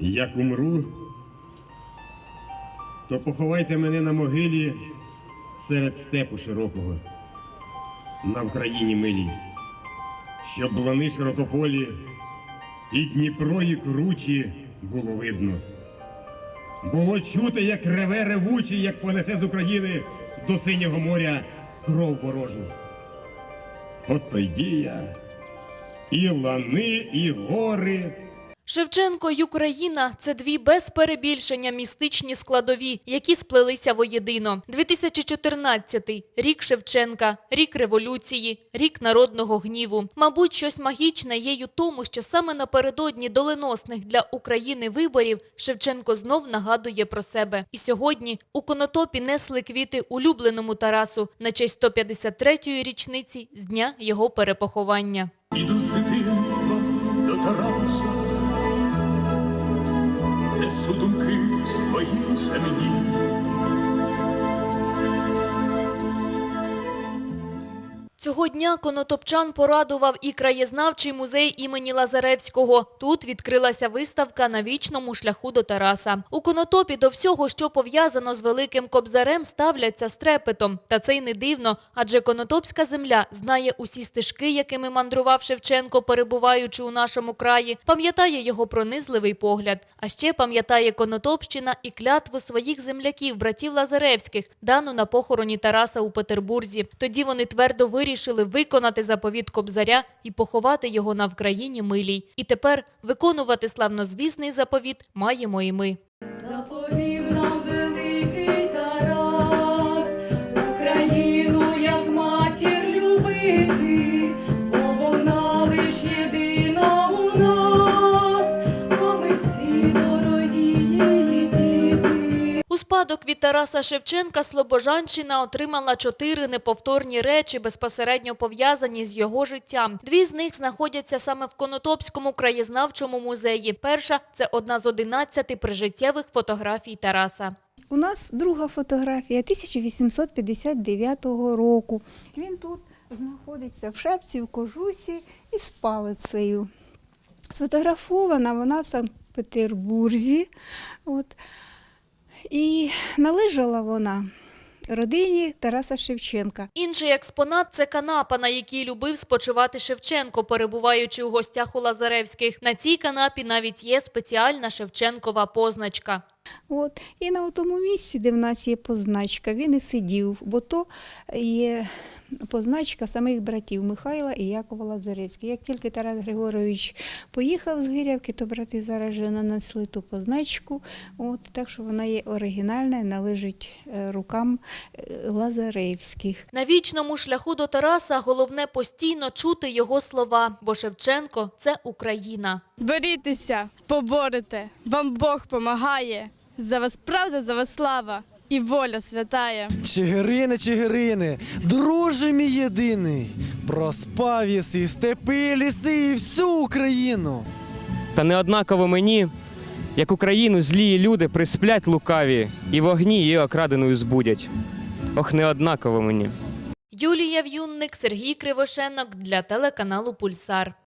Як умру, то поховайте мене на могилі серед степу широкого, на Вкраїні милій, щоб лани широкополі і Дніпро і кручі було видно. Було чути, як реве ревучий, як понесе з України до синього моря кров ворожу. От тоді я і лани, і гори. Шевченко й Україна – це дві без перебільшення містичні складові, які сплелися воєдино. 2014 – рік Шевченка, рік революції, рік народного гніву. Мабуть, щось магічне є й у тому, що саме напередодні доленосних для України виборів Шевченко знов нагадує про себе. І сьогодні у Конотопі несли квіти улюбленому Тарасу на честь 153-ї річниці з дня його перепоховання. Іду з дитинства до Тараса, несу думки свої земні. Цього дня конотопчан порадував і краєзнавчий музей імені Лазаревського. Тут відкрилася виставка на вічному шляху до Тараса. У конотопі до всього, що пов'язано з великим кобзарем, ставляться з трепетом. Та це й не дивно, адже конотопська земля знає усі стежки, якими мандрував Шевченко, перебуваючи у нашому краї, пам'ятає його пронизливий погляд. А ще пам'ятає Конотопщина і клятву своїх земляків, братів Лазаревських, дану на похороні Тараса у Петербурзі. Тоді вони твердо вирішили виконати заповіт Кобзаря і поховати його на Вкраїні милій. І тепер виконувати славнозвісний заповіт маємо і ми. Тараса Шевченка Слобожанщина отримала чотири неповторні речі, безпосередньо пов'язані з його життям. Дві з них знаходяться саме в Конотопському краєзнавчому музеї. Перша – це одна з одинадцяти прижиттєвих фотографій Тараса. У нас друга фотографія 1859 року. Він тут знаходиться в шапці, в кожусі і з палицею. Сфотографована вона в Санкт-Петербурзі. От. І належала вона родині Тараса Шевченка. Інший експонат – це канапа, на якій любив спочивати Шевченко, перебуваючи у гостях у Лазаревських. На цій канапі навіть є спеціальна Шевченкова позначка. От. І на тому місці, де в нас є позначка, він і сидів, бо то є позначка самих братів Михайла і Якова Лазаревських. Як тільки Тарас Григорович поїхав з Гирявки, то брати зараз же нанесли ту позначку. От, так що вона є оригінальна і належить е, рукам е, Лазаревських. На вічному шляху до Тараса головне постійно чути його слова, бо Шевченко – це Україна. Борітеся, поборете, вам Бог помагає. За вас правда, за вас слава і воля святая. Чигирини, чигирини, друже мій єдиний, проспав єси степи, ліси і всю Україну. Та не однаково мені, як Україну злії люди присплять лукаві, і вогні її окраденою збудять. Ох, не однаково мені. Юлія В'юнник, Сергій Кривошенок для телеканалу «Пульсар».